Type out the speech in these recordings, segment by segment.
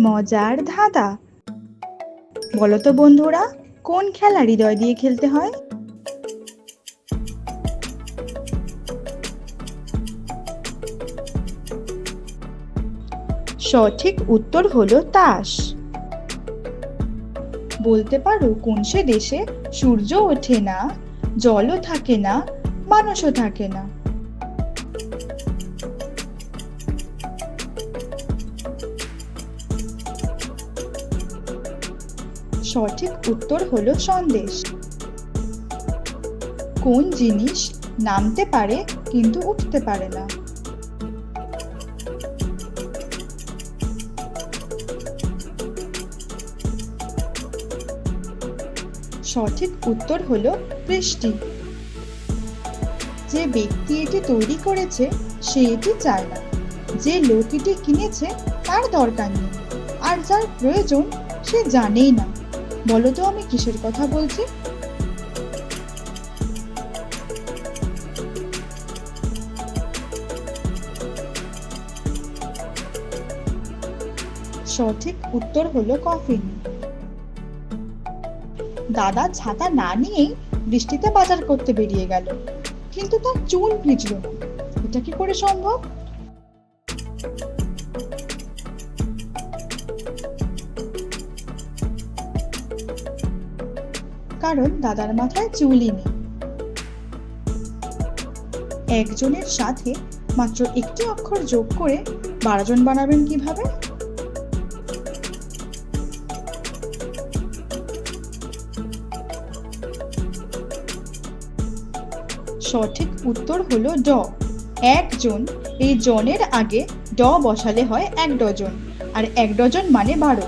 মজার ধাঁধা। বলো তো বন্ধুরা, কোন খেলা হৃদয় দিয়ে খেলতে হয়? সঠিক উত্তর হলো তাস। বলতে পারো কোন সে দেশে সূর্য ওঠে না, জলও থাকে না, মানুষও থাকে না। সঠিক উত্তর হলো সন্দেশ। কোন জিনিস নামতে পারে কিন্তু উঠতে পারে না? সঠিক উত্তর হলো বৃষ্টি যে ব্যক্তি এটি তৈরি করেছে, সে এটি চায় না। যে লোক এটি কিনেছে, তার দরকার নেই। আর যার প্রয়োজন, সে জানেই না। বলো তো, আমি কিসের কথা বলছি? সঠিক উত্তর হলো কফিন দাদা ছাতা না নিয়েই বৃষ্টিতে বাজার করতে বেরিয়ে গেল, কিন্তু তার চুল ভিজল। এটা কি করে সম্ভব? কারণ দাদার মাথায় চুলই নেই। একজনের সাথে মাত্র একটি অক্ষর যোগ করে বারো জন বানাবেন কীভাবে? সঠিক উত্তর হলো ড। একজন এই জনের আগে ড বসালে হয় এক ডজন, আর এক ডজন মানে বারো।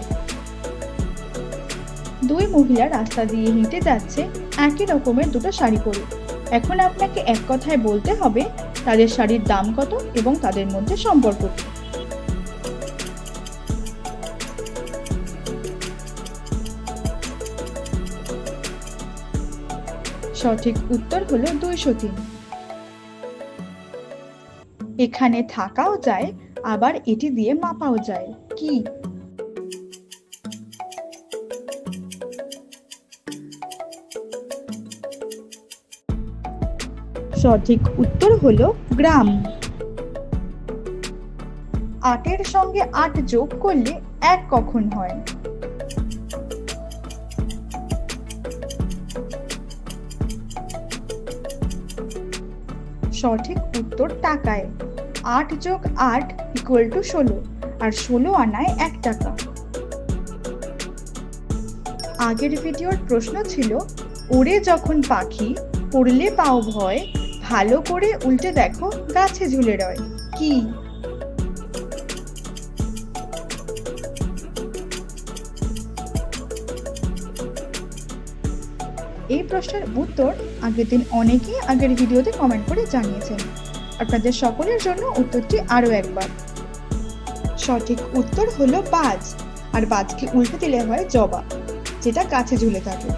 দুই মহিলা রাস্তা দিয়ে হেঁটে যাচ্ছে একই রকমের দুটো শাড়ি পরে। এখন আপনাকে এক কথায় বলতে হবে, তাদের শাড়ির দাম কত এবং তাদের মধ্যে সম্পর্ক কি? সঠিক উত্তর হলো দুইশো তিন। এখানে থাকাও যায়, আবার এটি দিয়ে মাপাও যায়। কি সঠিক উত্তর হলো গ্রাম। আটের সঙ্গে আট যোগ করলে এক কখন হয়? সঠিক উত্তর টাকায়। আট যোগ আট ইকুয়াল টু ষোলো, আর ষোলো আনায় এক টাকা। আগের ভিডিওর প্রশ্ন ছিল, ওরে যখন পাখি পড়লে পাও ভয় ভালো করে উল্টে দেখো, গাছে ঝুলে রয়। কি? এই প্রশ্নের উত্তর আগের দিন অনেকেই আগের ভিডিওতে কমেন্ট করে জানিয়েছেন। আপনাদের সকলের জন্য উত্তরটি আরও একবার। সঠিক উত্তর হলো বাজ, আর বাজকে উল্টে দিলে হয় জবা, যেটা গাছে ঝুলে থাকে।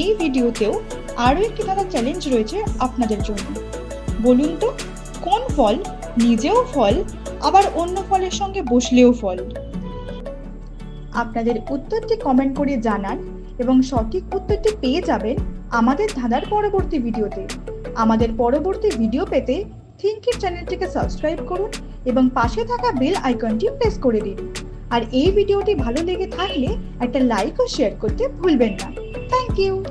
এই ভিডিওতেও আরও একটি ধারা চ্যালেঞ্জ রয়েছে আপনাদের জন্য। বলুন তো, কোন ফল নিজেও ফল, আবার অন্য ফলের সঙ্গে বসলেও ফল? আপনাদের উত্তরটি কমেন্ট করে জানান এবং সঠিক উত্তরটি পেয়ে যাবেন আমাদের ধাঁধার পরবর্তী ভিডিওতে। আমাদের পরবর্তী ভিডিও পেতে থিঙ্কির চ্যানেলটিকে সাবস্ক্রাইব করুন এবং পাশে থাকা বেল আইকনটি প্রেস করে দিন। আর এই ভিডিওটি ভালো লেগে থাকলে একটা লাইক ও শেয়ার করতে ভুলবেন না। Thank you